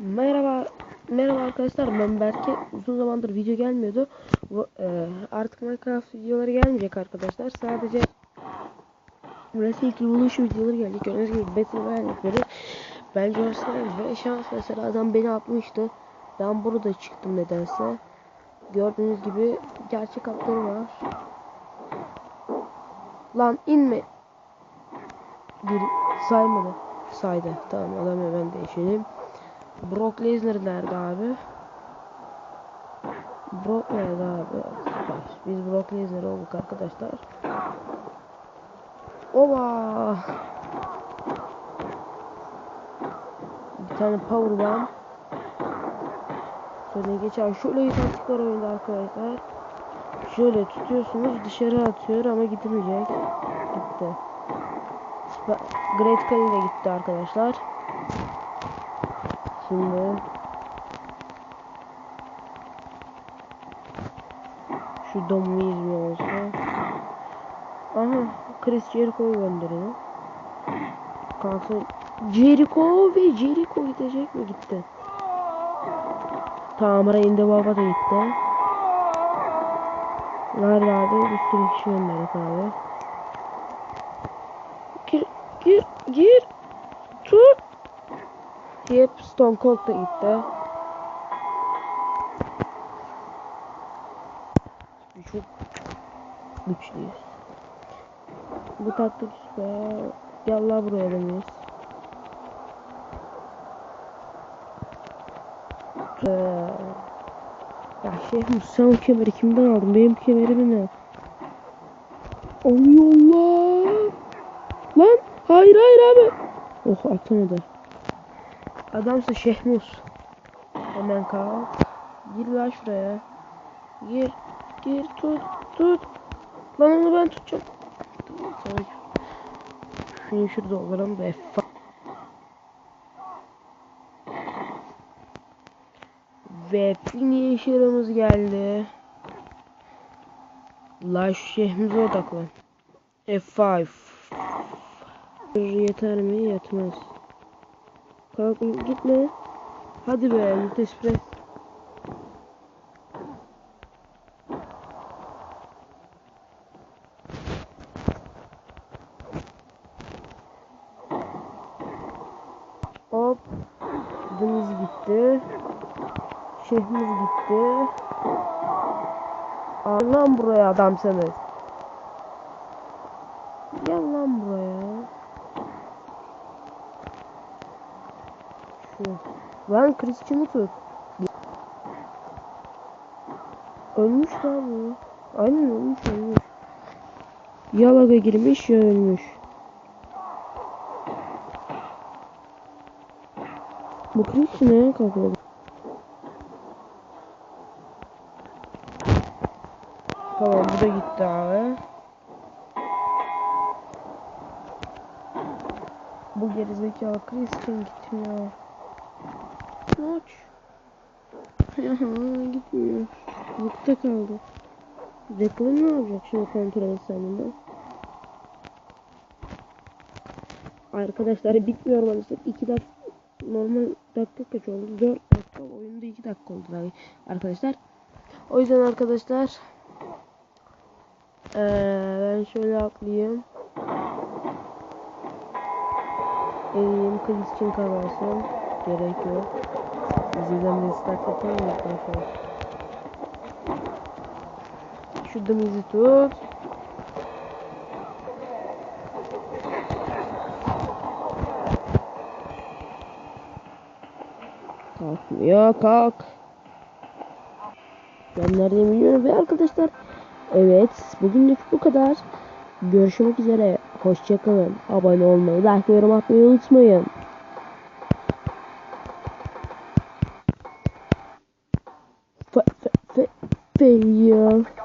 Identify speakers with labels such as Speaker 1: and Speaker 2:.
Speaker 1: Merhaba, merhaba arkadaşlar. Ben Berke. Uzun zamandır video gelmiyordu. Bu, e, artık Minecraft videoları gelmeyecek arkadaşlar. Sadece Resident Revolution videoları gelecek. Gördüğünüz gibi Battle Royale'leri. Ben görsel ve şans mesela adam beni atmıştı. Ben burada çıktım nedense. Gördüğünüz gibi gerçek atları var. Lan inme. Bir saymadı. Saydı. Tamam adam hemen değişelim. Brock Lesnar nerede abi? Brock nerede abi? Biz Brock Lesnar olduk arkadaşlar. Oba! Bir tane power bomb. Şöyle geçer. Şöyle bir taktik var oyunda arkadaşlar. Şöyle tutuyorsunuz dışarı atıyor ama gitmeyecek. Gitti. Great Kali de gitti arkadaşlar. Şimdi şu domu izliyor olsa. Aha Chris Jericho'yu gönderiyor. Kalsa Jericho ve Jericho gidecek mi gitti? Tamam Reyndi Baba da gitti. Nerede abi? Bir sürü kişi gönderdik abi. Gir, gir, gir. Hep Stone Cold da gitti. Çok güçlüyüz. Bu taktik süper. Gel la buraya demeyiz. Ee, ya şey sen o kemeri kimden aldın? Benim kemerimi ne? Allah! Lan! Hayır hayır abi! Oh atamadı. Adamsa Şehmus. Hemen kalk. Gir lan şuraya. Gir. Gir tut tut. Lan onu ben tutacağım. Sonra şunu şurada olalım da F. Ve finisher'ımız geldi. La şu şehrimize odaklan. F5. Yeter mi? Yetmez. Kalk gitme. Hadi be Multispres. Hop. Deniz gitti. Şehrimiz gitti. Al lan buraya adam seni. Gel lan buraya. Şu. Lan Christian'ı tut. Ölmüş lan. Aynen ölmüş ölmüş. Ya laga girmiş ya ölmüş. Bu Christian'a kalkıyor. Tamam bu da gitti abi. Bu gerizekalı Christian gitmiyor. Aç. Ya gitmiyor. Yıkta kaldı. Reklam ne olacak şimdi kontrol etsem. Arkadaşlar bitmiyor maalesef. 2 dakika normal dakika kaç oldu? 4 dakika. Oyunda 2 dakika oldu daha arkadaşlar. O yüzden arkadaşlar ee, ben şöyle atlayayım. Eğeyim için kazansın. Gerek yok. Bizden bir start yapalım arkadaşlar? Şurada bizi tut. Kalkmıyor kalk. Ben nerede biliyorum ve arkadaşlar Evet bugünlük bu kadar. Görüşmek üzere. Hoşçakalın. Abone olmayı, like yorum atmayı unutmayın. F f f fail.